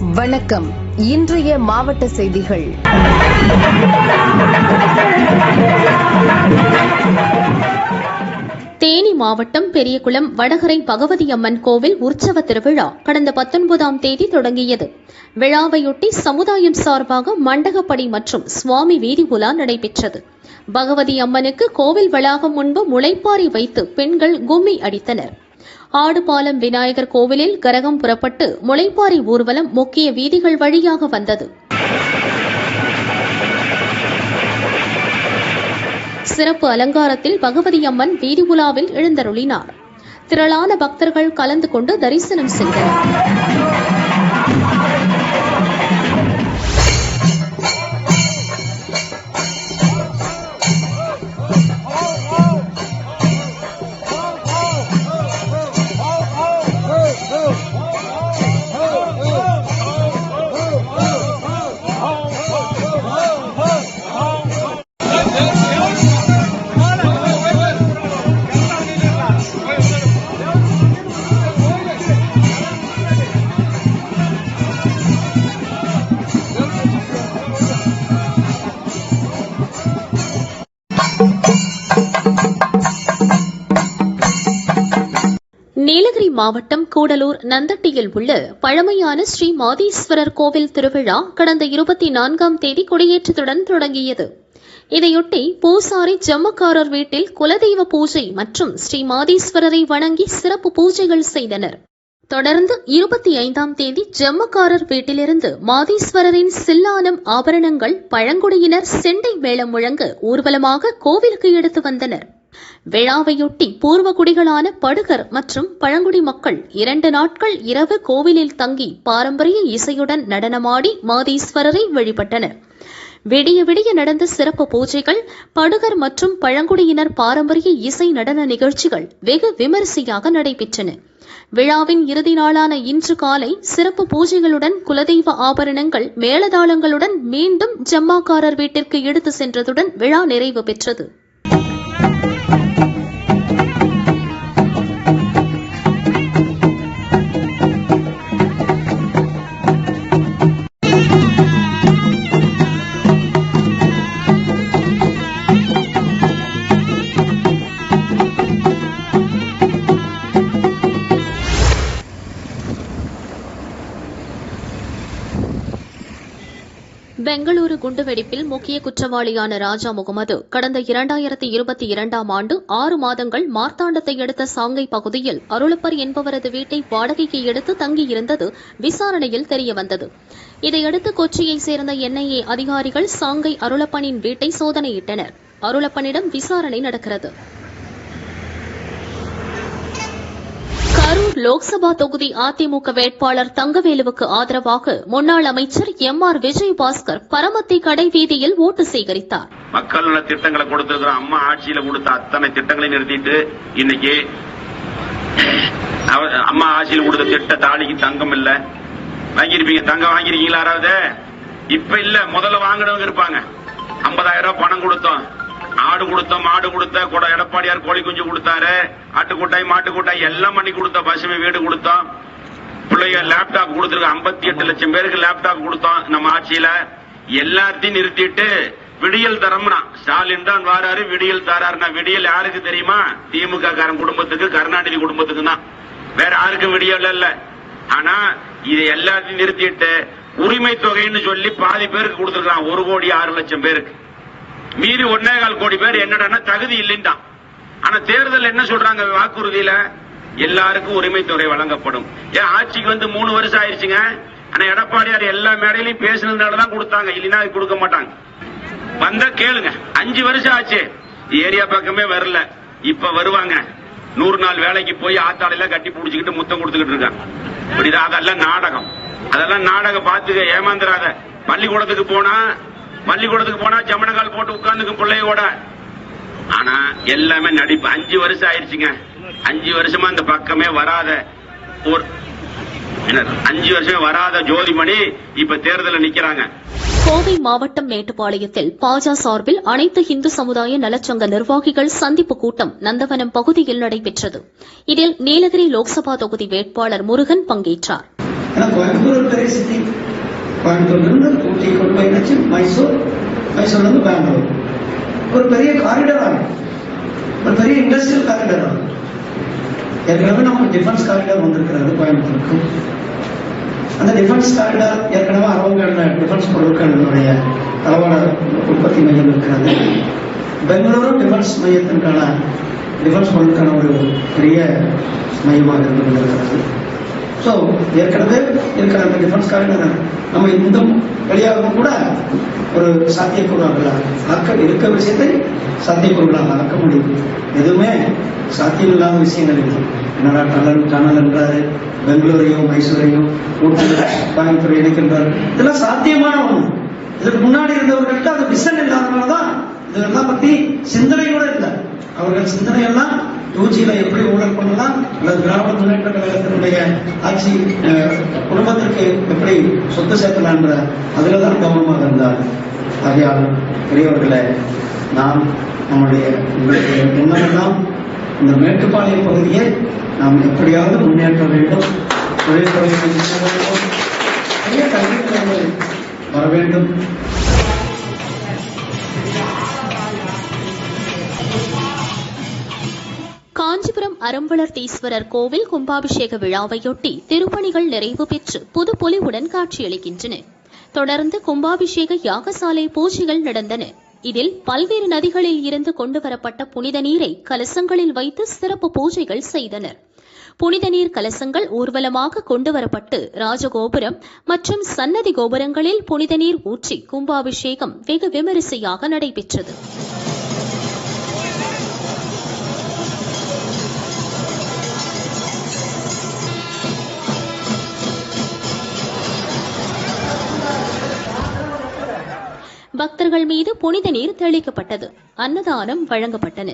வணக்கம். இன்றைய மாவட்ட செய்திகள். தேனி மாவட்டம் பெரியகுளம் வடகரை பகவதி அம்மன் கோவில் உற்சவ திருவிழா கடந்த பத்தொன்பதாம் தேதி தொடங்கியது. விழாவையொட்டி சமுதாயம் சார்பாக மண்டகப்படி மற்றும் சுவாமி வீதி உலா நடைபெற்றது. பகவதி அம்மனுக்கு கோவில் வளாகம் முன்பு முளைப்பாரி வைத்து பெண்கள் கும்மி அடித்தனர். ஆடுபாலம் விநாயகர் கோவிலில் கரகம் புறப்பட்டு முளைப்பாரி ஊர்வலம் முக்கிய வீதிகள் வழியாக வந்தது. சிறப்பு அலங்காரத்தில் பகவதி அம்மன் வீதி உலாவில் எழுந்தருளினார். திரளான பக்தர்கள் கலந்து கொண்டு தரிசனம் செய்தனர். நீலகிரி மாவட்டம் கூடலூர் நந்தட்டியில் உள்ள பழமையான ஸ்ரீ மாதீஸ்வரர் கோவில் திருவிழா கடந்த இருபத்தி நான்காம் தேதி கொடியேற்றத்துடன் தொடங்கியது. இதையொட்டி பூசாரி ஜம்மக்காரர் வீட்டில் குலதெய்வ பூஜை மற்றும் ஸ்ரீ மாதீஸ்வரரை வணங்கி சிறப்பு பூஜைகள் செய்தனர். தொடர்ந்து இருபத்தி ஐந்தாம் தேதி ஜம்மக்காரர் வீட்டிலிருந்து மாதீஸ்வரரின் சில்லானம் ஆபரணங்கள் பழங்குடியினர் செண்டை மேளம் முழங்க ஊர்வலமாக கோவிலுக்கு எடுத்து வந்தனர். விழாவையொட்டி பூர்வகுடிகளான படுகர் மற்றும் பழங்குடி மக்கள் இரண்டு நாட்கள் இரவு கோவிலில் தங்கி பாரம்பரிய இசையுடன் நடனமாடி மாதீஸ்வரரை வழிபட்டனர். விடிய விடிய நடந்த சிறப்பு பூஜைகள் படுகர் மற்றும் பழங்குடியினர் பாரம்பரிய இசை நடன நிகழ்ச்சிகள் வெகு விமரிசையாக நடைபெற்றன. விழாவின் இறுதி நாளான இன்று காலை சிறப்பு பூஜைகளுடன் குலதெய்வ ஆபரணங்கள் மேளதாளங்களுடன் மீண்டும் ஜம்மாக்காரர் வீட்டிற்கு எடுத்து சென்றதுடன் விழா நிறைவு பெற்றது. பெங்களூரு குண்டுவெடிப்பில் முக்கிய குற்றவாளியான ராஜா முகமது கடந்த இரண்டாயிரத்தி இருபத்தி இரண்டாம் ஆண்டு ஆறு மாதங்கள் மார்த்தாண்டத்தை அடுத்த சாங்கை பகுதியில் அருளப்பர் என்பவரது வீட்டை வாடகைக்கு எடுத்து தங்கியிருந்தது விசாரணையில் தெரியவந்தது. இதையடுத்து கொச்சியைச் சேர்ந்த என்ஐஏ அதிகாரிகள் சாங்கை அருளப்பனின் வீட்டை சோதனையிட்டனர். அருளப்பனிடம் விசாரணை நடக்கிறது. கரூர் லோக்சபா தொகுதி அதிமுக வேட்பாளர் தங்கவேலுவுக்கு ஆதரவாக முன்னாள் அமைச்சர் எம் ஆர் விஜயபாஸ்கர் பரமத்தி கடை வீதியில் ஓட்டு சேகரித்தார். மக்கள் நல திட்டங்களை கொடுத்திருக்கிற அம்மா ஆட்சியில கொடுத்த அத்தனை திட்டங்களை நிறுத்திட்டு இன்னைக்கு அம்மா ஆட்சியில் கொடுத்த திட்ட தாலிக்கு தங்கம் இல்ல. வாங்கியிருப்பீங்க தங்கம் வாங்கிருக்கீங்களா யாராவது? இப்ப இல்ல முதல்ல வாங்கினவங்க இருப்பாங்க. 50000 ரூபாய் பணம் கொடுத்தோம். ஆடு கொடுத்தோம் மாடு கொடுத்த கூட எடப்பாடியார் கோழி குஞ்சு கொடுத்தாரு ஆட்டுக்கூட்டாய் மாட்டுக்கூட்டாய் எல்லாம் பண்ணி கொடுத்த பசுமை வீடு கொடுத்தோம். பிள்ளைங்க லேப்டாப் கொடுத்துருக்கோம் 58 எட்டு லட்சம் பேருக்கு லேப்டாப் கொடுத்தோம் நம்ம ஆட்சியில. எல்லாத்தையும் நிறுத்திட்டு விடியல் தரம்னா ஸ்டாலின் தான் வாராரு விடியல் தராருன்னா விடியல் யாருக்கு தெரியுமா? திமுக காரன் குடும்பத்துக்கு கருணாநிதி குடும்பத்துக்கு தான். வேற யாருக்கும் விடியல் இல்ல. ஆனா இதை எல்லாத்தையும் நிறுத்திட்டு உரிமை தொகைன்னு சொல்லி பாதி பேருக்கு கொடுத்துருக்கான் ஒரு கோடி ஆறு லட்சம் பேருக்கு. மீறி ஒன்னே கால் கோடி பேர் என்னடான்னா தகுதி இல்லைன்றான் ஆனா தேர்தல் என்ன சொல்றாங்க வாக்குறுதியில? எல்லாருக்கும் உரிமை தொகை வழங்கப்படும். ஏன் ஆட்சிக்கு வந்து மூணு வருஷம் ஆயிடுச்சுங்க? ஆனா எடப்பாடியார் எல்லா மேடையிலையும் பேசினதுனாலதான் கொடுத்தாங்க. இல்லைன்னா அது கொடுக்க மாட்டாங்க. வந்தா கேளுங்க. அஞ்சு வருஷம் ஆச்சு. ஏரியா பக்கமே வரல. இப்ப வருவாங்க. நூறு நாள் வேலைக்கு போய் ஆத்தாளையில கட்டி பிடிச்சிக்கிட்டு முத்தம் கொடுத்துக்கிட்டு இருக்காங்க. இப்படிதான் அதெல்லாம் நாடகம். அதெல்லாம் நாடகம் பார்த்துக்க ஏமாந்துராத பள்ளிக்கூடத்துக்கு போனா பள்ளிக்கூடத்துக்கு போனா ஜமனகால் போட்டு உட்கார்ந்துக்கும் பிள்ளையோட ஆனா எல்லாமே நடிப்பு. அஞ்சு வருஷம் ஆயிருச்சுங்க அஞ்சு வருஷமா இந்த பக்கமே வராத ஒரு என்ன, அஞ்சு வருஷமே வராத ஜோதிமணி இப்ப தேர்தலில் நிக்கிறாங்க. கோவை மாவட்டம் மேட்டுப்பாளையத்தில் பாஜ சார்பில் அனைத்து இந்து சமுதாய நலச்சங்க நிர்வாகிகள் சந்திப்பு கூட்டம் நந்தவனம் பகுதியில் நடைபெற்றது. இதில் நீலகிரி லோக்சபா தொகுதி வேட்பாளர் முருகன் பங்கேற்றார். கோயம்புத்தூர்லேருந்து ஊட்டி கொண்டு போயிடுச்சு மைசூர். மைசூர்லேருந்து பெங்களூர். ஒரு பெரிய காரிடர் ஆகும் ஒரு பெரிய இண்டஸ்ட்ரியல் காரிடர் ஆகும் ஏற்கனவே நமக்கு டிஃபென்ஸ் காரிடார் வந்திருக்கிறது கோயம்புத்தூருக்கு. அந்த டிஃபென்ஸ் காரிடார் ஏற்கனவே அரவங்கல்ல டிஃபென்ஸ் பொருட்களினுடைய தளவாட உற்பத்தி மையம் இருக்கிறது. பெங்களூரும் டிஃபென்ஸ் மையத்திற்கான டிஃபென்ஸ் பொருட்களுக்கான ஒரு பெரிய மையமாக இருந்து கொண்டிருக்கிறது. ஸோ ஏற்கனவே இருக்கிற அந்த டிஃபென்ஸ் நம்ம இந்த வழியாகவும் கூட ஒரு சாத்தியக்கூறாக ஆக்க இருக்க விஷயத்தை சாத்தியக்கூறுகளாக ஆக்க முடியும். எதுவுமே சாத்தியமில்லாத விஷயங்கள் இல்லை. என்னடா டனல் டனல் என்றாரு பெங்களூரையும் மைசூரையும் ஊட்டி கோயம்புத்தூர் இணைக்கின்றார். இதெல்லாம் சாத்தியமான ஒண்ணு. இதுக்கு முன்னாடி இருந்தவர்கள்ட்ட அது விசன் இல்லாதனால தான் இதெல்லாம் பத்தி சிந்தனை கூட இல்லை. அவர்கள் சிந்தனை எல்லாம் யூஜியில எப்படி ஊழல் பண்ணலாம்? அல்லது திராவிட முன்னேற்ற கழகத்தினுடைய ஆட்சி குடும்பத்திற்கு எப்படி சொத்து சேர்க்கலான்ற அதுல தான் கவனமாக இருந்தார். ஆகையால் பெரியவர்களை நாம் நம்முடைய உங்களுடைய இந்த மேட்டுப்பாளையம் பகுதியை நாம் எப்படியாவது முன்னேற்ற வேண்டும் தொழில்துறையை வேண்டும் பெரிய கல்வி வர வேண்டும். அறம்பளர்த்தீஸ்வரர் கோவில் கும்பாபிஷேக விழாவையொட்டி திருப்பணிகள் நிறைவு பெற்று புது பொலிவுடன் காட்சியளிக்கின்றன. தொடர்ந்து கும்பாபிஷேக யாகசாலை பூஜைகள் நடந்தன. இதில் பல்வேறு நதிகளில் இருந்து கொண்டு வரப்பட்ட புனித நீரை கலசங்களில் வைத்து சிறப்பு பூஜைகள் செய்தனர். புனித நீர் கலசங்கள் ஊர்வலமாக கொண்டு வரப்பட்டு ராஜகோபுரம் மற்றும் சன்னதி கோபுரங்களில் புனித நீர் ஊற்றி கும்பாபிஷேகம் வெகு விமரிசையாக நடைபெற்றது. பக்தர்கள் மீது புனித நீர் தெளிக்கப்பட்டது. அன்னதானம் வழங்கப்பட்டன.